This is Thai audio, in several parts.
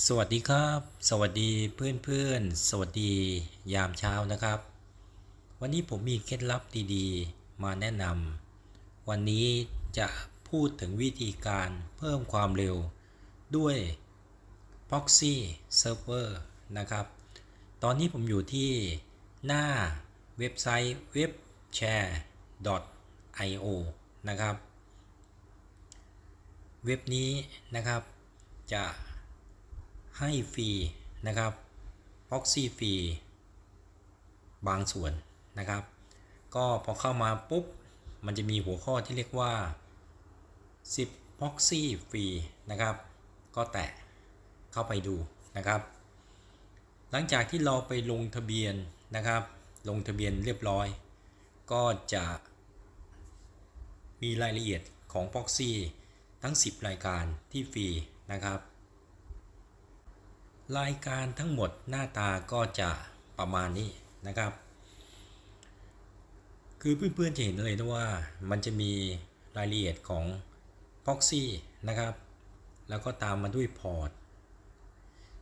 สวัสดีครับ สวัสดีเพื่อนๆสวัสดียามเช้านะครับ วันนี้ผมมีเคล็ดลับดีๆ มาแนะนำวันนี้จะพูดถึงวิธีการเพิ่มความเร็วด้วย Proxy Server นะครับ ตอนนี้ผมอยู่ที่หน้าเว็บไซต์ webshare.io นะครับ เว็บนี้นะครับจะ ให้ฟรีนะครับ Proxy ฟรีบางส่วนนะครับ ก็พอเข้ามาปุ๊บ มันจะมีหัวข้อที่เรียกว่า 10 Proxy ฟรีนะครับ ก็แตะเข้าไปดูนะครับ หลังจากที่เราไปลงทะเบียนนะครับ ลงทะเบียนเรียบร้อย ก็จะมีรายละเอียดของ Proxy ทั้ง 10 รายการที่ฟรีนะครับ รายการทั้งหมดหน้าตาก็จะประมาณนี้นะครับ คือเพื่อนๆจะเห็นเลยนะว่ามันจะมีรายละเอียดของ Proxy นะครับ แล้วก็ตามมาด้วยพอร์ต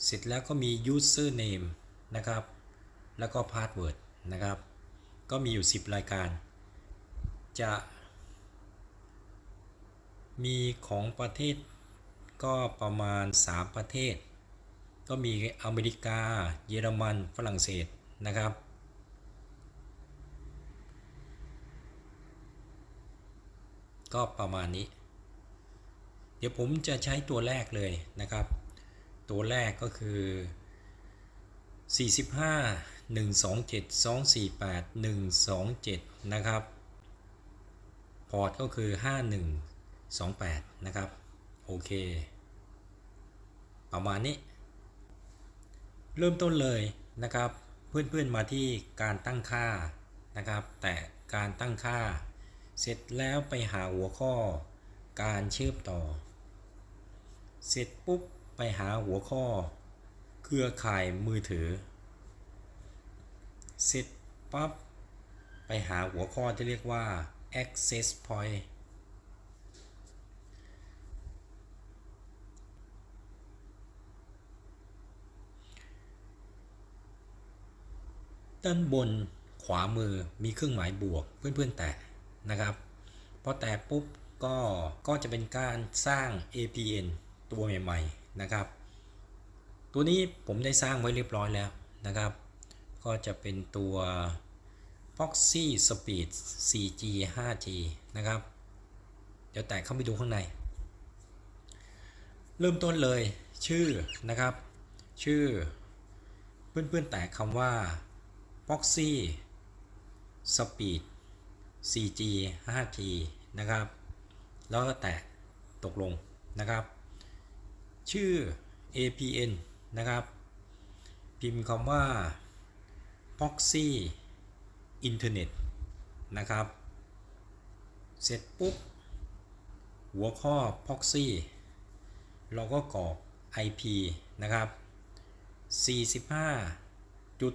เสร็จแล้วก็มี username นะครับ แล้วก็ password นะครับ ก็มีอยู่ 10 รายการ จะมีของประเทศก็ประมาณ 3 ประเทศ ก็มีอเมริกา เยอรมัน ฝรั่งเศสนะครับ ก็ประมาณนี้ เดี๋ยวผมจะใช้ตัวแรกเลยนะครับ ตัวแรกก็คือ 45 127 248 127 นะครับ พอร์ตก็คือ 5128 นะครับ โอเค ประมาณนี้ เริ่มต้นเลยนะครับ เพื่อนๆมาที่การตั้งค่านะครับ แต่การตั้งค่า เสร็จแล้วไปหาหัวข้อ การเชื่อมต่อ เสร็จปุ๊บไปหาหัวข้อ เครือข่ายมือถือ เสร็จปั๊บไปหาหัวข้อที่เรียกว่า access point ด้านบนขวามือมีเครื่องหมายบวกเพื่อนๆแตะนะครับพอแตะปุ๊บก็ก็จะเป็นการสร้าง APN ตัวใหม่ๆนะครับ ตัวนี้ผมได้สร้างไว้เรียบร้อยแล้วนะครับ ก็จะเป็นตัว Proxy Speed 4G 5G นะครับ เดี๋ยวแตะเข้าไปดูข้างใน เริ่มต้นเลยชื่อนะครับ ชื่อเพื่อนๆแตะคำว่า Proxy Speed 4G 5G นะครับ แล้วก็แตะตกลงนะครับ ชื่อ APN นะครับ พิมพ์คำว่า Proxy Internet นะครับ เสร็จปุ๊บ หัวข้อ Proxy เราก็กรอก IP นะครับ 45 จุด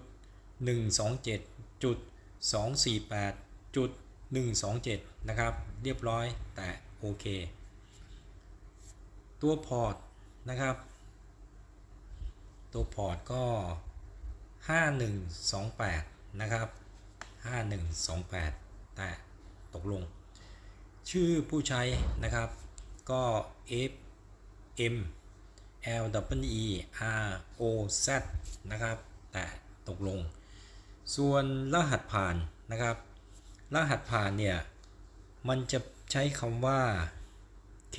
127.248.127 นะครับ เรียบร้อยแต่โอเค ตัวพอร์ตนะครับ ตัวพอร์ตก็ 5128 นะครับ 5128 แต่ตกลง ชื่อผู้ใช้นะครับ ก็ F M L W E R O Z นะครับ แต่ตกลง ส่วนรหัสผ่านนะครับ รหัสผ่านเนี่ย มันจะใช้คำว่า K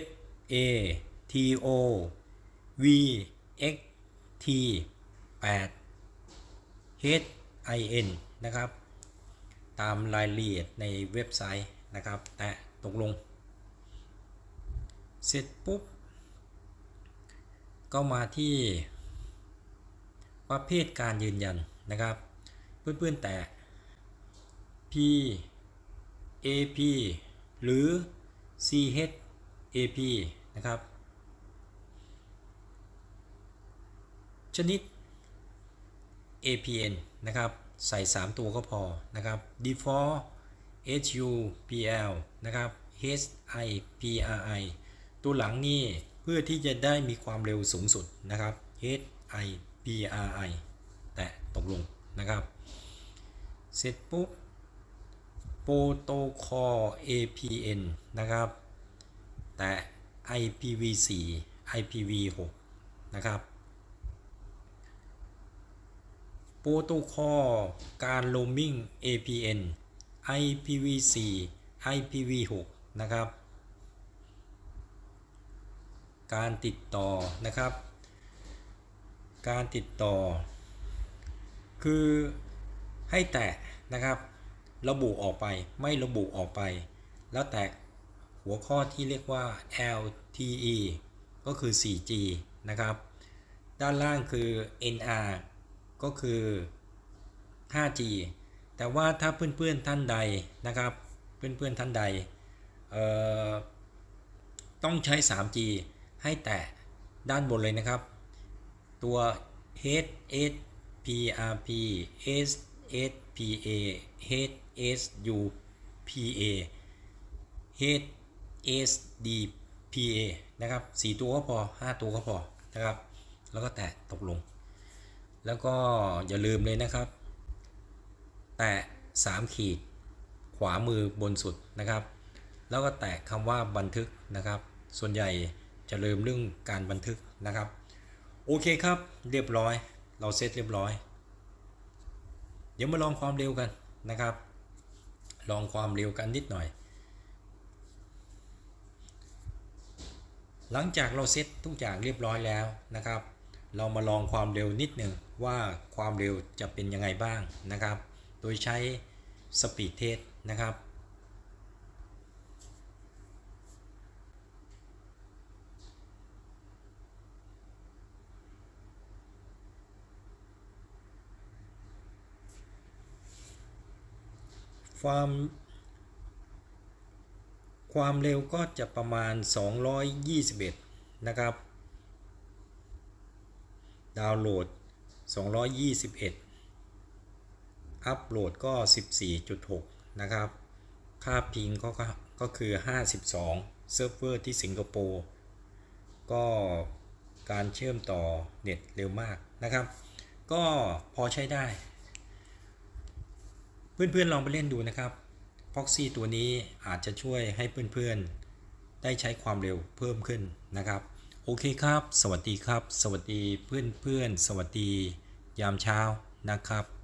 F A T O V X T 8 H I N นะครับ ตามรายละเอียดในเว็บไซต์นะครับ แต่ตกลง เสร็จปุ๊บ ก็มาที่ประเภทการยืนยัน นะครับเพื่อนๆแต่ P AP หรือ CH AP นะครับ ชนิด APN นะครับ ใส่ 3 ตัวก็พอนะครับ default HUPL นะครับ HIPRI ตัวหลังนี่เพื่อที่จะได้มีความเร็วสูงสุดนะครับ H I B R I ตกลงนะครับ เสร็จปุ๊บโปรโตคอล APN นะครับ แตะ IPv4 IPv6 นะครับโปรโตคอลการโรมมิ่ง APN IPv4 IPv6 นะครับ การติดต่อนะครับ การติดต่อ คือให้แตะนะครับ ระบุออกไปไม่ระบุออกไป แล้วแตะหัวข้อที่เรียกว่า LTE ก็คือ 4G นะครับ ด้านล่างคือ NR ก็คือ 5G แต่ว่าถ้าเพื่อนๆท่านใดนะครับ เพื่อนๆท่านใดต้องใช้ 3G ให้แตะด้านบนเลยนะครับ ตัว H S P R P S S P A H S U P A H S D P A นะครับ 4 ตัวก็พอ 5 ตัวก็พอนะครับ แล้วก็แตะตกลง แล้วก็อย่าลืมเลยนะครับ แตะ 3 ขีด ขวามือบนสุดนะครับ แล้วก็แตะคำว่าบันทึกนะครับ ส่วนใหญ่จะลืมเรื่องการบันทึกนะครับ โอเคครับ เรียบร้อย เราเซตเรียบร้อย เดี๋ยวมาลองความเร็วกันนะครับ ลองความเร็วกันนิดหน่อย หลังจากเราเซตทุกอย่างเรียบร้อยแล้วนะครับ เรามาลองความเร็วนิดหนึ่งว่าความเร็วจะเป็นยังไงบ้างนะครับ โดยใช้สปีดเทสนะครับ ความความเร็วก็จะประมาณ 221 นะครับ ดาวน์โหลด 221 อัปโหลดก็ 14.6 นะครับ ค่าพิงก็ก็ก็คือ 52 เซิร์ฟเวอร์ที่สิงคโปร์ ก็การเชื่อมต่อเน็ตเร็วมากนะครับ ก็พอใช้ได้ เพื่อนๆลองไปเล่นดูนะครับพ็อกซี่ตัวนี้อาจจะช่วยให้เพื่อนๆ ได้ใช้ความเร็วเพิ่มขึ้นนะครับ โอเคครับ สวัสดีครับ สวัสดีเพื่อนๆ สวัสดี ยามเช้านะครับ